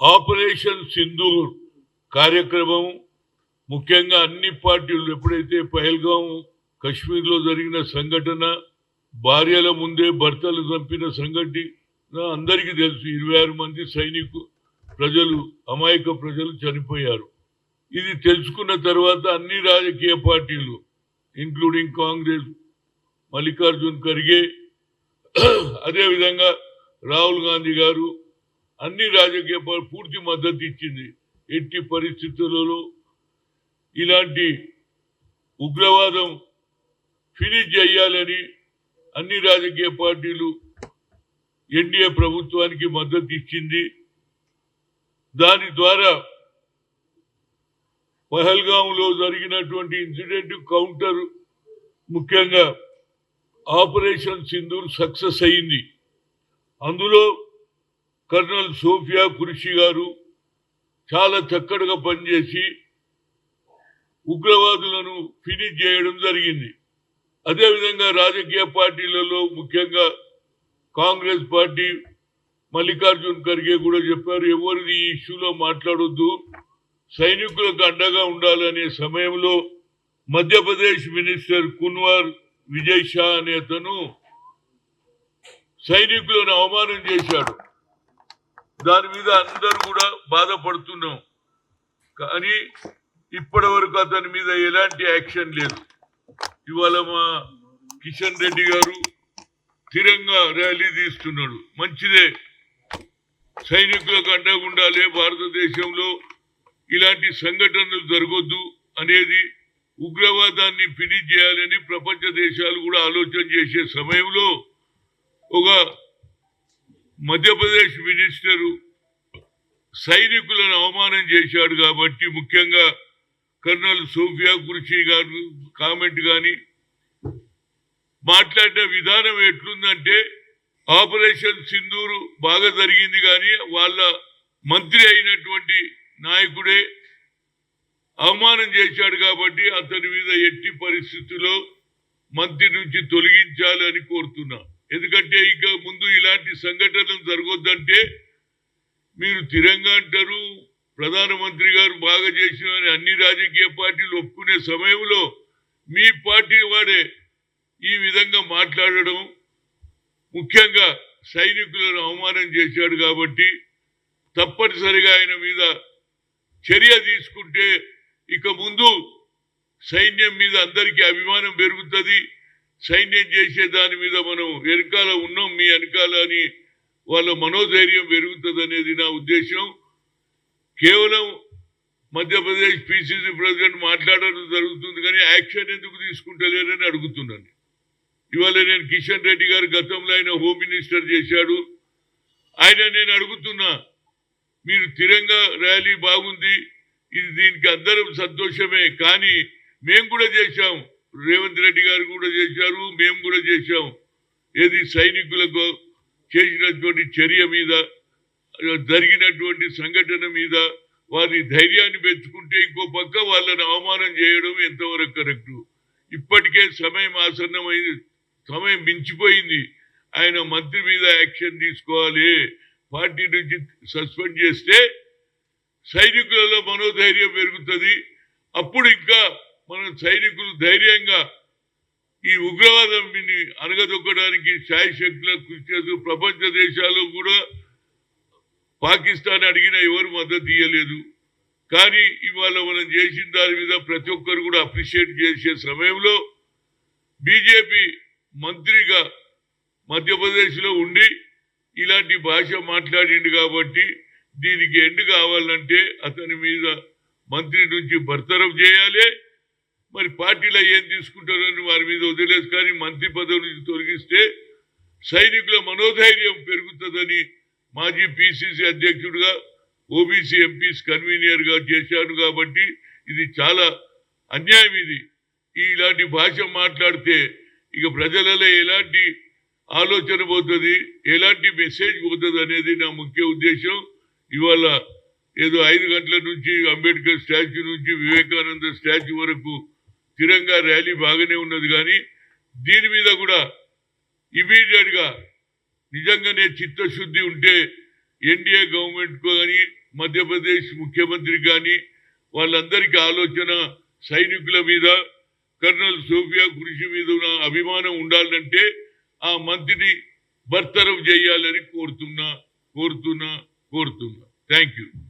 Operation Sindoor కార్యక్రమం ముఖ్యంగా అన్ని పార్టీలు ఎప్పుడైతే పహల్గాం కశ్మీర్లో జరిగిన సంఘటన భార్యల ముందే భర్తలు చంపిన సంఘటన అందరికీ తెలుసు ఇరవై ఆరు మంది సైనికు ప్రజలు అమాయక ప్రజలు చనిపోయారు. ఇది తెలుసుకున్న తర్వాత అన్ని రాజకీయ పార్టీలు ఇంక్లూడింగ్ కాంగ్రెస్ మల్లికార్జున్ ఖర్గే అదేవిధంగా రాహుల్ గాంధీ గారు అన్ని రాజకీయ పార్టీ పూర్తి మద్దతు ఇచ్చింది. ఎట్టి పరిస్థితులలో ఇలాంటి ఉగ్రవాదం ఫినిష్ చేయాలని అన్ని రాజకీయ పార్టీలు ఎన్డీఏ ప్రభుత్వానికి మద్దతు ఇచ్చింది. దాని ద్వారా పహల్గాంలో జరిగినటువంటి ఇన్సిడెంట్ కౌంటర్ ముఖ్యంగా ఆపరేషన్ సింధూర్ సక్సెస్ అయింది. అందులో కర్నల్ సోఫియా కురిషి గారు చాలా చక్కడగా పనిచేసి ఉగ్రవాదులను ఫినిష్ చేయడం జరిగింది. అదేవిధంగా రాజకీయ పార్టీలలో ముఖ్యంగా కాంగ్రెస్ పార్టీ మల్లికార్జున్ ఖర్గే కూడా చెప్పారు ఎవరిది ఈ ఇష్యూలో మాట్లాడొద్దు సైనికులకు అండగా ఉండాలనే సమయంలో మధ్యప్రదేశ్ మినిస్టర్ కున్వార్ విజయ్ షా అనే అతను సైనికులను అవమానం చేశాడు. దాని మీద అందరూ కూడా బాధపడుతున్నాం. కానీ ఇప్పటి వరకు అతని మీద ఎలాంటి యాక్షన్ లేదు. ఇవాళ మా కిషన్ రెడ్డి గారు స్థిరంగా ర్యాలీ తీస్తున్నాడు. మంచిదే. సైనికులకు అండగా ఉండాలి భారతదేశంలో ఇలాంటి సంఘటనలు జరగొద్దు అనేది ఉగ్రవాదాన్ని ఫినిష్ చేయాలని ప్రపంచ దేశాలు కూడా ఆలోచన చేసే సమయంలో ఒక మధ్యప్రదేశ్ మినిస్టరు సైనికులను అవమానం చేశాడు కాబట్టి ముఖ్యంగా కర్నల్ సోఫియా కుర్షీ గారు కామెంట్ కానీ మాట్లాడిన విధానం ఎట్లుందంటే ఆపరేషన్ సింధూరు బాగా జరిగింది కానీ వాళ్ళ మంత్రి అయినటువంటి నాయకుడే అవమానం చేశాడు కాబట్టి అతని మీద ఎట్టి పరిస్థితుల్లో మంత్రి నుంచి తొలగించాలి అని కోరుతున్నా. ఎందుకంటే ఇక ముందు ఇలాంటి సంఘటనలు జరగొద్దంటే మీరు తిరంగా అంటారు. ప్రధానమంత్రి గారు బాగా చేసిన అన్ని రాజకీయ పార్టీలు ఒప్పుకునే సమయంలో మీ పార్టీ వాడే ఈ విధంగా మాట్లాడడం ముఖ్యంగా సైనికులను అవమానం చేశాడు కాబట్టి తప్పనిసరిగా ఆయన మీద చర్య తీసుకుంటే ఇక ముందు సైన్యం మీద అందరికీ అభిమానం పెరుగుతుంది. సైన్యం చేసే దాని మీద మనం వెనకాల ఉన్నాం మీ వెనకాల అని వాళ్ళ మనోధైర్యం పెరుగుతుంది అనేది నా ఉద్దేశం. కేవలం మధ్యప్రదేశ్ పిసిసి ప్రెసిడెంట్ మాట్లాడడం జరుగుతుంది కానీ యాక్షన్ ఎందుకు తీసుకుంటలేరని అడుగుతున్నాను. ఇవాళ నేను కిషన్ రెడ్డి గారు గతంలో ఆయన హోమ్ మినిస్టర్ చేశాడు. ఆయన నేను అడుగుతున్నా మీరు తిరంగా ర్యాలీ బాగుంది ఇది దీనికి అందరం సంతోషమే కానీ మేము కూడా చేశాము రేవంత్ రెడ్డి గారు కూడా చేశారు మేము కూడా చేశాం. ఏది సైనికులకు చేసినటువంటి చర్య మీద జరిగినటువంటి సంఘటన మీద వారి ధైర్యాన్ని పెంచుకుంటే ఇంకో పక్క వాళ్ళని అవమానం చేయడం ఎంతవరకు కరెక్ట్? ఇప్పటికే సమయం ఆసన్నమైంది సమయం మించిపోయింది. ఆయన మంత్రి మీద యాక్షన్ తీసుకోవాలి. పార్టీ నుంచి సస్పెండ్ చేస్తే సైనికులలో మనోధైర్యం పెరుగుతుంది. అప్పుడు ఇంకా మన సైనికులు ధైర్యంగా ఈ ఉగ్రవాదం అణగదొక్కడానికి శాయశక్తులకు కృషి చేస్తూ ప్రపంచ దేశాలు కూడా పాకిస్తాన్ అడిగిన ఎవరు మద్దతు ఇవ్వలేదు కానీ ఇవాళ మనం చేసిన దాని మీద ప్రతి ఒక్కరు కూడా అప్రిషియేట్ చేసే సమయంలో బీజేపీ మంత్రిగా మధ్యప్రదేశ్లో ఉండి ఇలాంటి భాష మాట్లాడిండు కాబట్టి దీనికి ఎండు కావాలంటే అతని మీద మంత్రి నుంచి బర్తరఫ్ చేయాలి. మరి పార్టీలో ఏం తీసుకుంటారని వారి మీద వదిలేసి కానీ మంత్రి పదవి నుంచి తొలగిస్తే సైనికుల మనోధైర్యం పెరుగుతుందని మాజీ పిసిసి అధ్యక్షుడిగా ఓబీసీ ఎంపీస్ కన్వీనియర్గా చేశాను కాబట్టి ఇది చాలా అన్యాయం ఇది. ఇలాంటి భాష మాట్లాడితే ఇక ప్రజలలో ఎలాంటి ఆలోచన పోతుంది ఎలాంటి మెసేజ్ పోతుంది అనేది నా ముఖ్య ఉద్దేశం. ఇవాళ ఏదో ఐదు గంటల నుంచి అంబేద్కర్ స్టాచ్యూ నుంచి వివేకానంద స్టాచ్యూ వరకు తిరంగా ర్యాలీ బాగానే ఉన్నది కానీ దీని మీద కూడా ఇమీడియట్గా నిజంగానే చిత్తశుద్ధి ఉంటే ఎన్డీఏ గవర్నమెంట్కు కానీ మధ్యప్రదేశ్ ముఖ్యమంత్రి కానీ వాళ్ళందరికీ ఆలోచన సైనికుల మీద కర్నల్ సోఫియా కృషి మీద ఉన్న అభిమానం ఉండాలంటే ఆ మంత్రిని బర్తరఫ్ చేయాలని కోరుతున్నా కోరుతున్నా కోరుతున్నా. Thank you